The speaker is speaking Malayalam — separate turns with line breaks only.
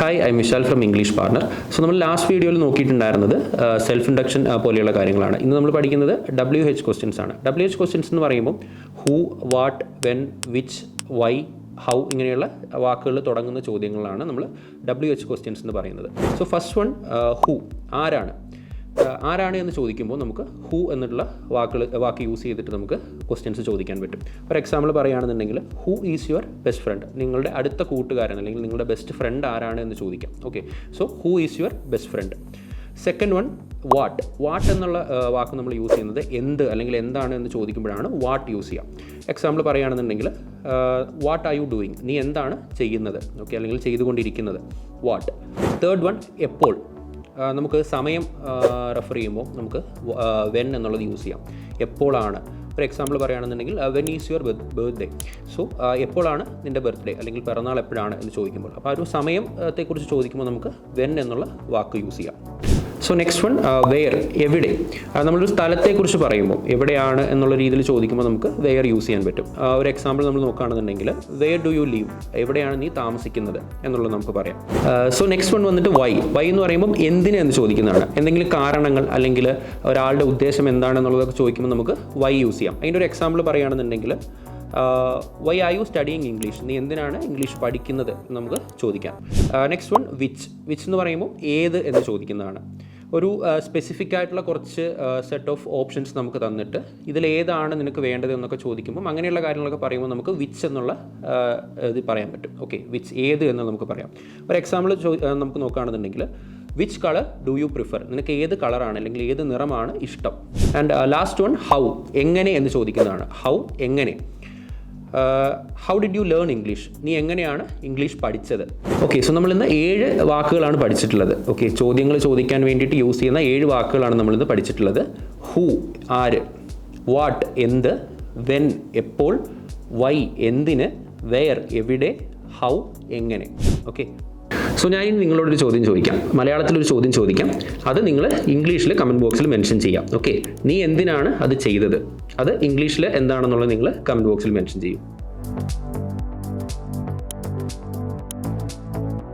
Hi I Mishal from English partner so നമ്മൾ ലാസ്റ്റ് വീഡിയോയിൽ നോക്കിയിട്ടുണ്ടായിരുന്നത് സെൽഫ് ഇൻഡക്ഷൻ പോലെയുള്ള കാര്യങ്ങളാണ്. ഇന്ന് നമ്മൾ പഠിക്കുന്നത് ഡബ്ല്യു എച്ച് ക്വസ്റ്റ്യൻസ് ആണ്. ഡബ്ല്യു എച്ച് ക്വസ്റ്റ്യൻസ് എന്ന് പറയുമ്പോൾ who what when which why how ഇങ്ങനെയുള്ള വാക്കുകൾ തുടങ്ങുന്ന ചോദ്യങ്ങളാണ് നമ്മൾ ഡബ്ല്യു എച്ച് ക്വസ്റ്റ്യൻസ് എന്ന് പറയുന്നത്. സോ ഫസ്റ്റ് വൺ ഹൂ ആരാണ്? ആരാണ് എന്ന് ചോദിക്കുമ്പോൾ നമുക്ക് ഹൂ എന്നുള്ള വാക്കുകൾ വാക്ക് യൂസ് ചെയ്തിട്ട് നമുക്ക് ക്വസ്റ്റ്യൻസ് ചോദിക്കാൻ പറ്റും. ഫോർ എക്സാമ്പിൾ പറയുകയാണെന്നുണ്ടെങ്കിൽ who is your best friend നിങ്ങളുടെ അടുത്ത കൂട്ടുകാരൻ അല്ലെങ്കിൽ നിങ്ങളുടെ ബെസ്റ്റ് ഫ്രണ്ട് ആരാണ് എന്ന് ചോദിക്കാം. Okay so who is your best friend second one what what എന്നുള്ള വാക്ക് നമ്മൾ യൂസ് ചെയ്യുന്നത് എന്ത് അല്ലെങ്കിൽ എന്താണ് എന്ന് ചോദിക്കുമ്പോഴാണ് വാട്ട് യൂസ് ചെയ്യാം എക്സാമ്പിൾ പറയുകയാണെന്നുണ്ടെങ്കിൽ വാട്ട് ആർ യു ഡൂയിങ് നീ എന്താണ് ചെയ്യുന്നത്? ഓക്കെ അല്ലെങ്കിൽ ചെയ്തുകൊണ്ടിരിക്കുന്നത്. വാട്ട് തേർഡ് വൺ എപ്പോൾ? നമുക്ക് സമയം റെഫർ ചെയ്യുമ്പോൾ നമുക്ക് വെൻ എന്നുള്ളത് യൂസ് ചെയ്യാം. എപ്പോഴാണ് ഒരു എക്സാമ്പിൾ പറയുകയാണെന്നുണ്ടെങ്കിൽ when is your birthday so എപ്പോഴാണ് നിന്റെ ബർത്ത്ഡേ അല്ലെങ്കിൽ പിറന്നാൾ എപ്പോഴാണ് എന്ന് ചോദിക്കുമ്പോൾ. അപ്പോൾ ആ ഒരു സമയത്തെക്കുറിച്ച് ചോദിക്കുമ്പോൾ നമുക്ക് വെൻ എന്നുള്ള വാക്ക് യൂസ് ചെയ്യാം. സോ നെക്സ്റ്റ് വൺ വെയർ എവിടെ? നമ്മളൊരു സ്ഥലത്തെക്കുറിച്ച് പറയുമ്പോൾ എവിടെയാണ് എന്നുള്ള രീതിയിൽ ചോദിക്കുമ്പോൾ നമുക്ക് വെയർ യൂസ് ചെയ്യാൻ പറ്റും. ഒരു എക്സാമ്പിൾ നമ്മൾ നോക്കുകയാണെന്നുണ്ടെങ്കിൽ വെയർ ഡു യു ലീവ് എവിടെയാണ് നീ താമസിക്കുന്നത് എന്നുള്ളത് നമുക്ക് പറയാം. സോ നെക്സ്റ്റ് വൺ വന്നിട്ട് വൈ വൈ എന്ന് പറയുമ്പോൾ എന്തിന് എന്ന് ചോദിക്കുന്നതാണ്. എന്തെങ്കിലും കാരണങ്ങൾ അല്ലെങ്കിൽ ഒരാളുടെ ഉദ്ദേശം എന്താണെന്നുള്ളതൊക്കെ ചോദിക്കുമ്പോൾ നമുക്ക് വൈ യൂസ് ചെയ്യാം. അതിന്റെ ഒരു എക്സാമ്പിൾ പറയുകയാണെന്നുണ്ടെങ്കിൽ why are you studying English നീ എന്തിനാണ് ഇംഗ്ലീഷ് പഠിക്കുന്നത് നമുക്ക് ചോദിക്കാം. നെക്സ്റ്റ് വൺ വിച്ച് വിച്ച് എന്ന് പറയുമ്പോൾ ഏത് എന്ന് ചോദിക്കുന്നതാണ്. ഒരു സ്പെസിഫിക് ആയിട്ടുള്ള കുറച്ച് സെറ്റ് ഓഫ് ഓപ്ഷൻസ് നമുക്ക് തന്നിട്ട് ഇതിലേതാണ് നിനക്ക് വേണ്ടത് എന്നൊക്കെ ചോദിക്കുമ്പോൾ അങ്ങനെയുള്ള കാര്യങ്ങളൊക്കെ പറയുമ്പോൾ നമുക്ക് വിച്ച് എന്നുള്ള ഇത് പറയാൻ പറ്റും. ഓക്കെ വിച്ച് ഏത് എന്ന് നമുക്ക് പറയാം. ഒരു എക്സാമ്പിൾ നമുക്ക് നോക്കുകയാണെന്നുണ്ടെങ്കിൽ which colour do you prefer നിനക്ക് ഏത് കളറാണ് അല്ലെങ്കിൽ ഏത് നിറമാണ് ഇഷ്ടം? ആൻഡ് ലാസ്റ്റ് വൺ ഹൗ എങ്ങനെ എന്ന് ചോദിക്കുന്നതാണ്. ഹൗ എങ്ങനെ? How did you learn English നീ എങ്ങനെയാണ് ഇംഗ്ലീഷ് പഠിച്ചത്? ഓക്കെ സോ നമ്മൾ ഇന്ന് ഏഴ് വാക്കുകളാണ് പഠിച്ചിട്ടുള്ളത്. ഓക്കെ ചോദ്യങ്ങൾ ചോദിക്കാൻ വേണ്ടിയിട്ട് യൂസ് ചെയ്യുന്ന ഏഴ് വാക്കുകളാണ് നമ്മൾ ഇന്ന് പഠിച്ചിട്ടുള്ളത്. ഹൂ ആര് വാട്ട് എന്ത് വെൻ എപ്പോൾ വൈ എന്തിന് വെയർ എവിടെ ഹൗ എങ്ങനെ. ഓക്കെ സോ ഞാൻ ഇനി നിങ്ങളോടൊരു ചോദ്യം ചോദിക്കാം. മലയാളത്തിലൊരു ചോദ്യം ചോദിക്കാം. അത് നിങ്ങൾ ഇംഗ്ലീഷിൽ കമന്റ് ബോക്സിൽ മെൻഷൻ ചെയ്യാം. ഓക്കെ നീ എന്തിനാണ് അത് ചെയ്തത്? അത് ഇംഗ്ലീഷിൽ എന്താണെന്നുള്ളത് നിങ്ങൾ കമന്റ് ബോക്സിൽ മെൻഷൻ ചെയ്യും.